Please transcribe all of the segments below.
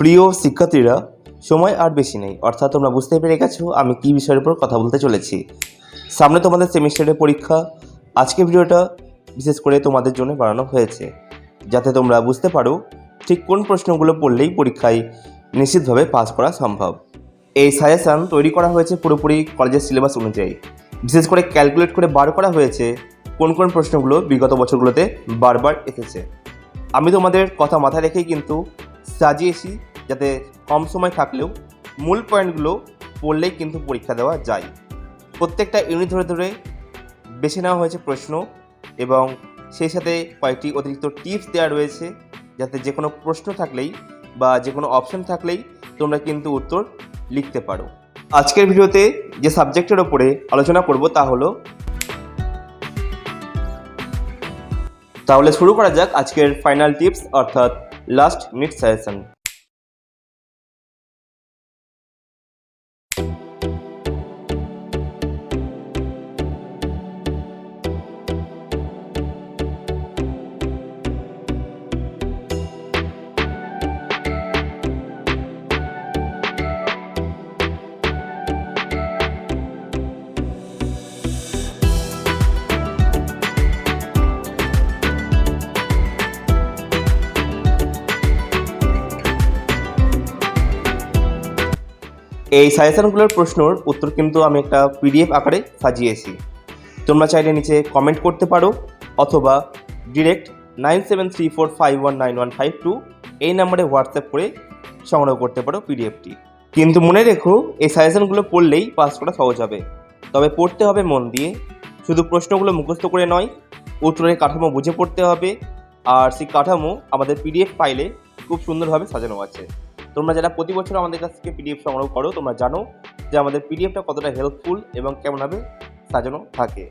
প্রিয় শিক্ষার্থীরা, সময় আর বেশি নেই। অর্থাৎ তোমরা বুঝতে পেরে গেছো আমি কী বিষয়ের উপর কথা বলতে চলেছি। সামনে তোমাদের সেমিস্টারের পরীক্ষা। আজকে ভিডিওটা বিশেষ করে তোমাদের জন্য বানানো হয়েছে, যাতে তোমরা বুঝতে পারো ঠিক কোন প্রশ্নগুলো পড়লেই পরীক্ষায় নিশ্চিতভাবে পাস করা সম্ভব। এই সাজেশান তৈরি করা হয়েছে পুরোপুরি কলেজের সিলেবাস অনুযায়ী। বিশেষ করে ক্যালকুলেট করে বার করা হয়েছে কোন কোন প্রশ্নগুলো বিগত বছরগুলোতে বারবার এসেছে। আমি তোমাদের কথা মাথায় রেখেই কিন্তু সাজিয়েছি যাতে কম সময় থাকলেও মূল পয়েন্টগুলো পড়লেই কিন্তু পরীক্ষা দেওয়া যায়। প্রত্যেকটা ইউনিট ধরে ধরে বেছে নেওয়া হয়েছে প্রশ্ন এবং সেই সাথে কয়েকটি অতিরিক্ত টিপস দেওয়া রয়েছে যাতে যে কোনো প্রশ্ন থাকলেই বা যে কোনো অপশন থাকলেই তোমরা কিন্তু উত্তর লিখতে পারো। আজকের ভিডিওতে যে সাবজেক্টের ওপরে আলোচনা করব তা হলো তাহলে শুরু করা যাক আজকের ফাইনাল টিপস অর্থাৎ লাস্ট মিনিট সাজেশন এই সাজেশনগুলোর প্রশ্নর উত্তর কিন্তু আমি একটা পিডিএফ আকারে সাজিয়েছি। তোমরা চাইলে নিচে কমেন্ট করতে পারো অথবা direct nine seven three four five one nine one five two এই নাম্বারে হোয়াটসঅ্যাপ করে সংগ্রহ করতে পারো পিডিএফটি কিন্তু মনে রেখো, এই সাজেশনগুলো পড়লেই পাস করা সহজ হবে। তবে পড়তে হবে মন দিয়ে। শুধু প্রশ্নগুলো মুখস্থ করে নয়, উত্তরের কাঠামো বুঝে পড়তে হবে। আর সেই কাঠামো আমাদের পিডিএফ ফাইলে খুব সুন্দরভাবে সাজানো আছে। তোমরা যারা প্রতি বছর আমাদের কাছ থেকে পিডিএফ সংগ্রহ করো, তোমরা জানো যে আমাদের পিডিএফটা কতটা হেল্পফুল এবং কেমনভাবে সাজানো থাকে।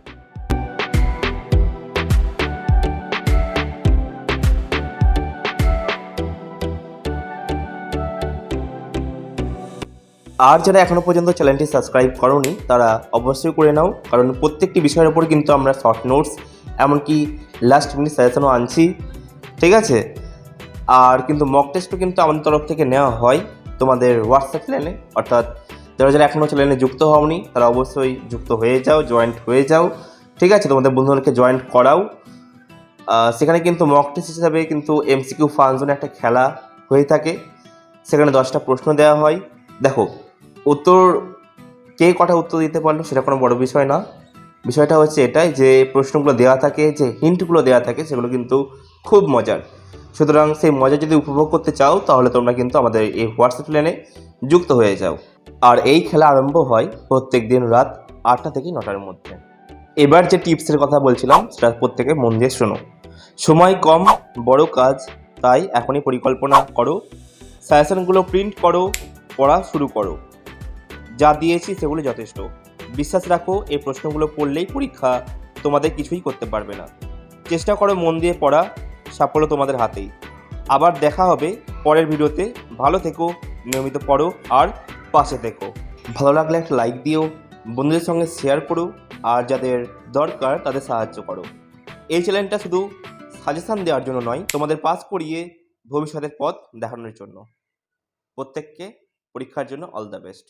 আর যারা এখনও পর্যন্ত চ্যানেলটি সাবস্ক্রাইব করনি, তারা অবশ্যই করে নাও, কারণ প্রত্যেকটি বিষয়ের উপর কিন্তু আমরা শর্ট নোটস এমনকি লাস্ট মিনিট সাজেশনও আনছি। ঠিক আছে? আর কিন্তু মক টেস্টও কিন্তু আমাদের তরফ থেকে নেওয়া হয় তোমাদের হোয়াটসঅ্যাপ চ্যানেলে অর্থাৎ যারা যারা এখনও চ্যানেলে যুক্ত হওনি, তারা অবশ্যই যুক্ত হয়ে যাও জয়েন্ট হয়ে যাও। ঠিক আছে, তোমাদের বন্ধুদেরকে জয়েন্ট করাও। সেখানে কিন্তু মক টেস্ট হিসাবে কিন্তু এমসিকিউ ফাংশনে একটা খেলা হয়ে থাকে। সেখানে দশটা প্রশ্ন দেওয়া হয়। দেখো, উত্তর কে কটা উত্তর দিতে পারল সেটা কোনো বড় বিষয় না। বিষয়টা হচ্ছে এটাই যে প্রশ্নগুলো দেওয়া থাকে, যে হিন্টগুলো দেওয়া থাকে, সেগুলো কিন্তু খুব মজার। সুতরাং সেই মজা যদি উপভোগ করতে চাও, তাহলে তোমরা কিন্তু আমাদের এই হোয়াটসঅ্যাপ চ্যানেলে যুক্ত হয়ে যাও। আর এই খেলা আরম্ভ হয় প্রত্যেক দিন রাত আটটা থেকে নটার মধ্যে। এবার যে টিপসের কথা বলছিলাম, সেটা প্রত্যেকে মন দিয়ে শোনো। সময় কম, বড় কাজ, তাই এখনই পরিকল্পনা করো। সাজেশনগুলো প্রিন্ট করো, পড়া শুরু করো। যা দিয়েছি সেগুলো যথেষ্ট। বিশ্বাস রাখো, এই প্রশ্নগুলো পড়লেই পরীক্ষা তোমাদের কিছুই করতে পারবে না। চেষ্টা করো মন দিয়ে পড়া সাফল্য তোমাদের হাতেই। আবার দেখা হবে পরের ভিডিওতে। ভালো থেকো, নিয়মিত পড়ো আর পাশে থেকো। ভালো লাগলে একটা লাইক দিও, বন্ধুদের সঙ্গে শেয়ার করো আর যাদের দরকার তাদের সাহায্য করো। এই চ্যানেলটা শুধু সাজেশান দেওয়ার জন্য নয়, তোমাদের পাস করিয়ে ভবিষ্যতের পথ দেখানোর জন্য। প্রত্যেককে পরীক্ষার জন্য অল দ্য বেস্ট